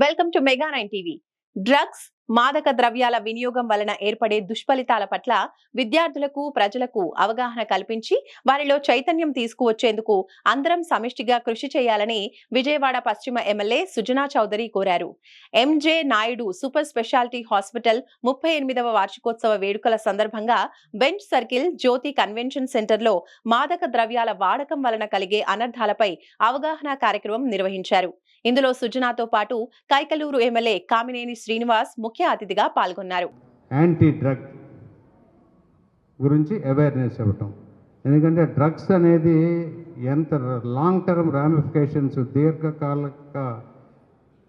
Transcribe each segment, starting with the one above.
Welcome to Mega nine TV. Drugs మాదక ద్రవ్యాల వినియోగం వలన ఏర్పడే దుష్ఫలితాల పట్ల విద్యార్థులకు ప్రజలకు అవగాహన కల్పించి వారిలో చైతన్యం తీసుకువచ్చేందుకు అందరం సమిష్టిగా కృషి చేయాలని విజయవాడ పశ్చిమ ఎమ్మెల్యే సుజనా చౌదరి కోరారు. MJ Naidu super speciality hospital ముప్పై ఎనిమిదవ వార్షికోత్సవ వేడుకల సందర్భంగా బెంచ్ సర్కిల్ జ్యోతి కన్వెన్షన్ సెంటర్లో మాదక ద్రవ్యాల వాడకం వలన కలిగే అనర్థాలపై అవగాహన కార్యక్రమం నిర్వహించారు. ఇందులో సుజనాతో పాటు కైకలూరు ఎమ్మెల్యే కామినేని శ్రీనివాస్ ముఖ్య అతిథిగా పాల్గొన్నారు. యాంటీ డ్రగ్ గురించి అవేర్నెస్ ఇవ్వటం. ఎందుకంటే డ్రగ్స్ అనేది ఎంత లాంగ్ టర్మ్ రామిఫికేషన్స్ దీర్ఘకాలిక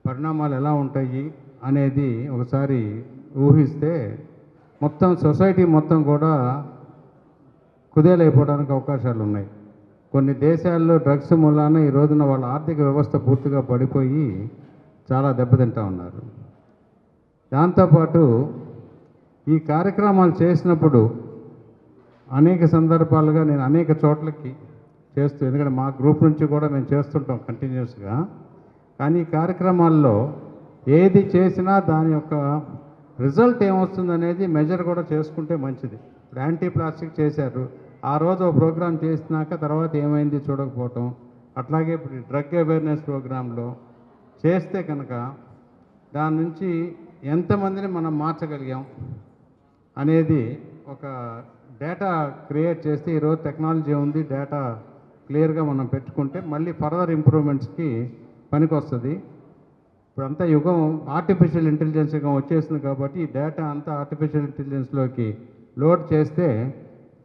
పరిణామాలు ఎలా ఉంటాయి అనేది ఒకసారి ఊహిస్తే మొత్తం సొసైటీ మొత్తం కూడా కుదేలైపోవడానికి అవకాశాలు ఉన్నాయి కొన్ని దేశాల్లో డ్రగ్స్ మూలాన ఈ రోజున వాళ్ళ ఆర్థిక వ్యవస్థ పూర్తిగా పడిపోయి చాలా దెబ్బతింటా ఉన్నారు. దాంతోపాటు ఈ కార్యక్రమాలు చేసినప్పుడు అనేక సందర్భాలుగా నేను అనేక చోట్లకి చేస్తూ ఎందుకంటే మా గ్రూప్ నుంచి కూడా మేము చేస్తుంటాం కంటిన్యూస్గా. కానీ ఈ కార్యక్రమాల్లో ఏది చేసినా దాని యొక్క రిజల్ట్ ఏమొస్తుంది అనేది మెజర్ కూడా చేసుకుంటే మంచిది. ఇప్పుడు యాంటీ ప్లాస్టిక్ చేశారు ఆ రోజు ప్రోగ్రాం చేసినాక తర్వాత ఏమైంది చూడకపోవటం. అట్లాగే ఇప్పుడు డ్రగ్ అవేర్నెస్ ప్రోగ్రాంలో చేస్తే కనుక దాని నుంచి ఎంతమందిని మనం మార్చగలిగాం అనేది ఒక డేటా క్రియేట్ చేస్తే ఈరోజు టెక్నాలజీ ఉంది డేటా క్లియర్గా మనం పెట్టుకుంటే మళ్ళీ ఫర్దర్ ఇంప్రూవ్మెంట్స్కి పనికొస్తుంది. ఇప్పుడంతా యుగం ఆర్టిఫిషియల్ ఇంటెలిజెన్స్ యుగం వచ్చేసింది కాబట్టి ఈ డేటా అంతా ఆర్టిఫిషియల్ ఇంటెలిజెన్స్లోకి లోడ్ చేస్తే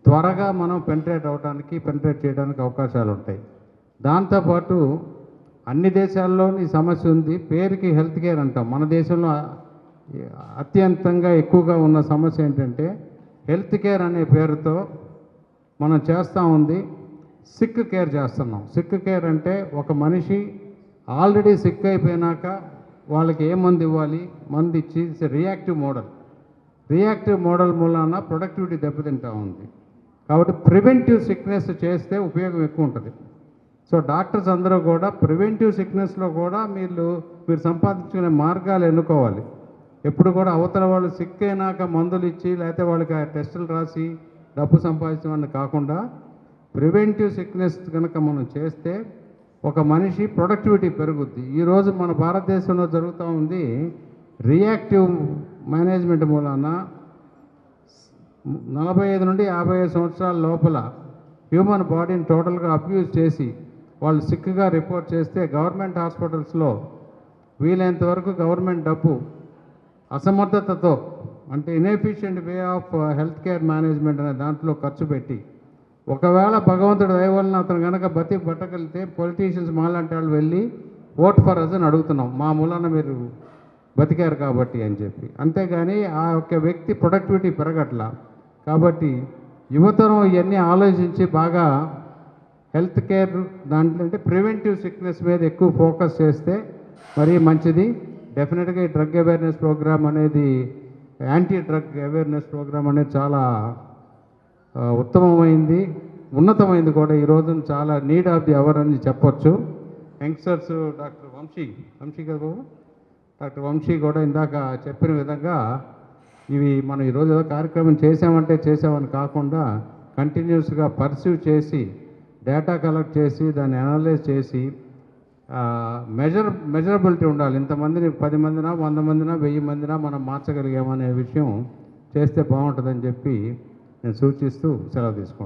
త్వరగా మనం పెంట్రేట్ అవడానికి పెంట్రేట్ చేయడానికి అవకాశాలు ఉంటాయి. దాంతోపాటు అన్ని దేశాల్లోని సమస్య ఉంది. పేరుకి హెల్త్ కేర్ అంటాం. మన దేశంలో అత్యంతంగా ఎక్కువగా ఉన్న సమస్య ఏంటంటే హెల్త్ కేర్ అనే పేరుతో మనం చేస్తూ ఉంది సిక్ కేర్ చేస్తున్నాం. సిక్ కేర్ అంటే ఒక మనిషి ఆల్రెడీ సిక్ అయిపోయినాక వాళ్ళకి ఏ మందు ఇవ్వాలి? మందు ఇచ్చి రియాక్టివ్ మోడల్ రియాక్టివ్ మోడల్ మూలాన ప్రొడక్టివిటీ దెబ్బతింటా ఉంది. కాబట్టి ప్రివెంటివ్ సిక్నెస్ చేస్తే ఉపయోగం ఎక్కువ ఉంటుంది. సో డాక్టర్స్ అందరూ కూడా ప్రివెంటివ్ సిక్నెస్లో కూడా మీరు మీరు సంపాదించుకునే మార్గాలు ఎన్నుకోవాలి. ఎప్పుడు కూడా అవతల వాళ్ళు సిక్ అయినాక మందులు ఇచ్చి లేకపోతే వాళ్ళకి ఆ టెస్టులు రాసి డబ్బు సంపాదించమని కాకుండా ప్రివెంటివ్ సిక్నెస్ కనుక మనం చేస్తే ఒక మనిషి ప్రొడక్టివిటీ పెరుగుద్ది. ఈరోజు మన భారతదేశంలో జరుగుతూ ఉంది రియాక్టివ్ మేనేజ్మెంట్ మూలాన నలభై ఐదు నుండి యాభై ఐదు సంవత్సరాల లోపల హ్యూమన్ బాడీని టోటల్గా అబ్యూజ్ చేసి వాళ్ళు సిక్గా రిపోర్ట్ చేస్తే గవర్నమెంట్ హాస్పిటల్స్లో వీలైనంత వరకు గవర్నమెంట్ డబ్బు అసమర్థతతో అంటే inefficient way of health care management అనే దాంట్లో ఖర్చు పెట్టి ఒకవేళ భగవంతుడు దయవలన అతను కనుక బతి పట్టగలిగితే పొలిటీషియన్స్ మాలాంటి వాళ్ళు వెళ్ళి ఓట్ ఫర్ అస్ అని అడుగుతున్నాం. మా మూలాన మీరు బతికారు కాబట్టి అని చెప్పి. అంతేగాని ఆ యొక్క వ్యక్తి ప్రొడక్టివిటీ పెరగట్లా. కాబట్టి యువతరం ఇవన్నీ ఆలోచించి బాగా హెల్త్ కేర్ దాంట్లో అంటే ప్రివెంటివ్ సిక్నెస్ మీద ఎక్కువ ఫోకస్ చేస్తే మరీ మంచిది. డెఫినెట్గా ఈ డ్రగ్ అవేర్నెస్ ప్రోగ్రామ్ అనేది యాంటీ డ్రగ్ అవేర్నెస్ ప్రోగ్రామ్ అనేది చాలా ఉత్తమమైంది ఉన్నతమైంది కూడా. ఈ రోజున చాలా నీడ్ ఆఫ్ ది అవర్ అని చెప్పొచ్చు. యంగ్స్టర్స్ డాక్టర్ వంశీ వంశీ గారు డాక్టర్ వంశీ కూడా ఇందాక చెప్పిన విధంగా ఇవి మనం ఈరోజు ఏదో కార్యక్రమం చేసామంటే చేసామని కాకుండా కంటిన్యూస్గా పర్సీవ్ చేసి డేటా కలెక్ట్ చేసి దాన్ని అనలైజ్ చేసి మెజర్ మెజరబిలిటీ ఉండాలి. ఇంతమందిని పది మందినా వంద మందినా వెయ్యి మందినా మనం మార్చగలిగామనే విషయం చేస్తే బాగుంటుందని చెప్పి నేను సూచిస్తూ సెలవు తీసుకుంటాను